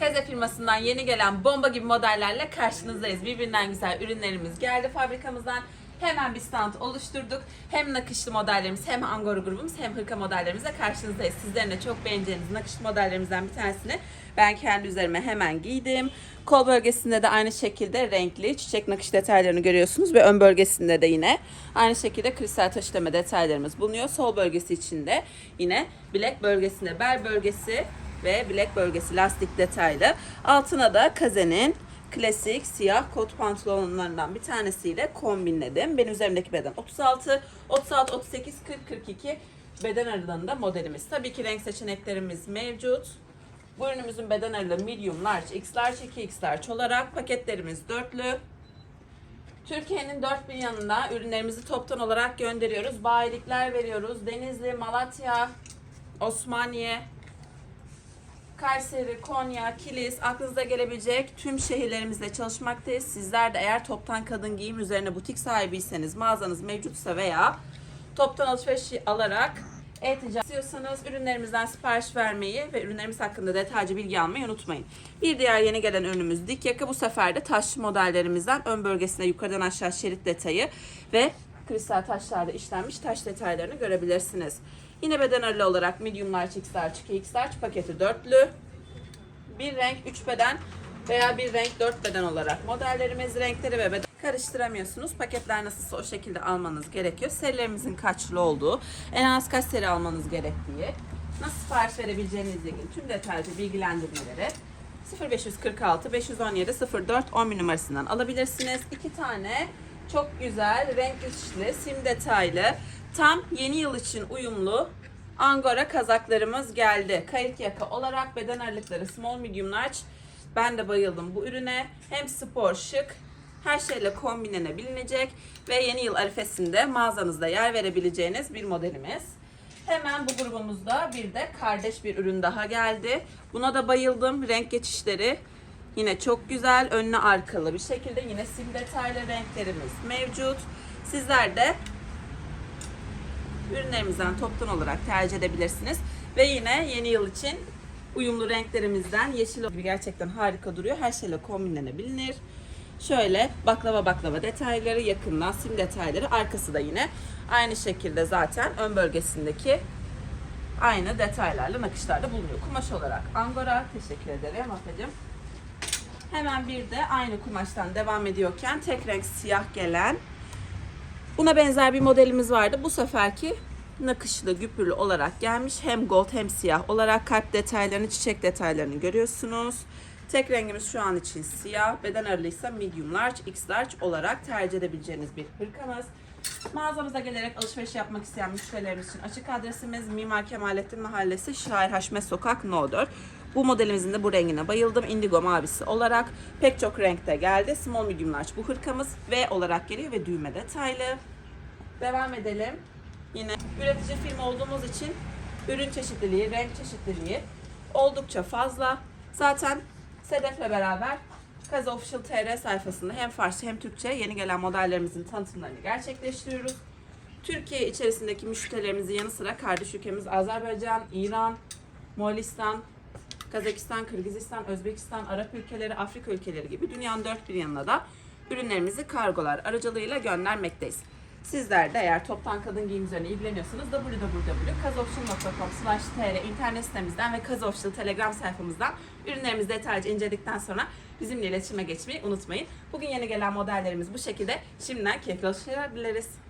Kaze firmasından yeni gelen bomba gibi modellerle karşınızdayız. Birbirinden güzel ürünlerimiz geldi fabrikamızdan. Hemen bir stand oluşturduk. Hem nakışlı modellerimiz hem angora grubumuz hem hırka modellerimizle karşınızdayız. Sizlerin de çok beğeneceğiniz nakışlı modellerimizden bir tanesini ben kendi üzerime hemen giydim. Kol bölgesinde de aynı şekilde renkli çiçek nakış detaylarını görüyorsunuz ve ön bölgesinde de yine aynı şekilde kristal taş işleme detaylarımız bulunuyor. Sol bölgesi içinde yine bilek bölgesinde bel bölgesi ve bilek bölgesi lastik detaylı. Altına da kazenin klasik siyah kot pantolonlarından bir tanesiyle kombinledim. Benim üzerimdeki beden 36, 36, 38, 40, 42 beden aralığında modelimiz. Tabii ki renk seçeneklerimiz mevcut. Bu ürünümüzün beden aralığı medium, large, x large, 2x large olarak paketlerimiz dörtlü. Türkiye'nin dört bir yanında ürünlerimizi toptan olarak gönderiyoruz. Bayilikler veriyoruz. Denizli, Malatya, Osmaniye, Kayseri, Konya, Kilis, aklınıza gelebilecek tüm şehirlerimizde çalışmaktayız. Sizler de eğer toptan kadın giyim üzerine butik sahibiyseniz, mağazanız mevcutsa veya toptan alışveriş alarak e-ticaret istiyorsanız ürünlerimizden sipariş vermeyi ve ürünlerimiz hakkında detaylıca bilgi almayı unutmayın. Bir diğer yeni gelen ürünümüz dik yaka. Bu sefer de taşlı modellerimizden ön bölgesinde yukarıdan aşağı şerit detayı ve kristal taşlarda işlenmiş taş detaylarını görebilirsiniz. Yine beden aralığı olarak medium large, x large, 2x large paketi dörtlü. Bir renk 3 beden veya bir renk 4 beden olarak modellerimiz renkleri ve beden karıştıramıyorsunuz. Paketler nasılsa o şekilde almanız gerekiyor. Serilerimizin kaçlı olduğu, en az kaç seri almanız gerektiği, nasıl sipariş verebileceğinizle ilgili tüm detaylı bilgilendirmeleri 0546 517 04 11 numarasından alabilirsiniz. İki tane çok güzel, renk geçişli, sim detaylı, tam yeni yıl için uyumlu Angora kazaklarımız geldi. Kayık yaka olarak beden aralıkları small, medium, large. Ben de bayıldım bu ürüne. Hem spor, şık, her şeyle kombinlenebilecek ve yeni yıl arifesinde mağazanızda yer verebileceğiniz bir modelimiz. Hemen bu grubumuzda bir de kardeş bir ürün daha geldi. Buna da bayıldım. Renk geçişleri yine çok güzel. Önlü arkalı bir şekilde yine sim detaylı renklerimiz mevcut. Sizler de ürünlerimizden toptan olarak tercih edebilirsiniz. Ve yine yeni yıl için uyumlu renklerimizden yeşil gibi gerçekten harika duruyor. Her şeyle kombinlenebilir. Şöyle baklava baklava detayları yakından sim detayları arkası da yine aynı şekilde zaten ön bölgesindeki aynı detaylarla nakışlarda bulunuyor. Kumaş olarak angora teşekkür ederim Afacığım. Hemen bir de aynı kumaştan devam ediyorken tek renk siyah gelen Buna benzer bir modelimiz vardı. Bu seferki nakışlı, güpürlü olarak gelmiş. Hem gold hem siyah olarak kalp detaylarını, çiçek detaylarını görüyorsunuz. Tek rengimiz şu an için siyah. Beden aralığı ise medium large, x large olarak tercih edebileceğiniz bir hırkamız. Mağazamıza gelerek alışveriş yapmak isteyen müşterilerimiz için açık adresimiz Mimar Kemalettin Mahallesi Şair Haşmet Sokak No 4. Bu modelimizin de bu rengine bayıldım. Indigo mavisi olarak pek çok renkte geldi. Small medium large bu hırkamız V olarak geliyor ve düğme detaylı. Devam edelim. Yine üretici firma olduğumuz için ürün çeşitliliği, renk çeşitliliği oldukça fazla. Zaten Sedef'le beraber Kaza Official TR sayfasında hem Farsça hem Türkçe yeni gelen modellerimizin tanıtımlarını gerçekleştiriyoruz. Türkiye içerisindeki müşterilerimizin yanı sıra kardeş ülkemiz Azerbaycan, İran, Moğolistan, Kazakistan, Kırgızistan, Özbekistan, Arap ülkeleri, Afrika ülkeleri gibi dünyanın dört bir yanına da ürünlerimizi kargolar aracılığıyla göndermekteyiz. Sizler de eğer toptan kadın giyim üzerine ilgileniyorsanız www.kazofficial.com tr internet sitemizden ve Kazofficial Telegram sayfamızdan ürünlerimizi detaylıca inceledikten sonra bizimle iletişime geçmeyi unutmayın. Bugün yeni gelen modellerimiz bu şekilde. Şimdiden keyifli alışverişler dileriz.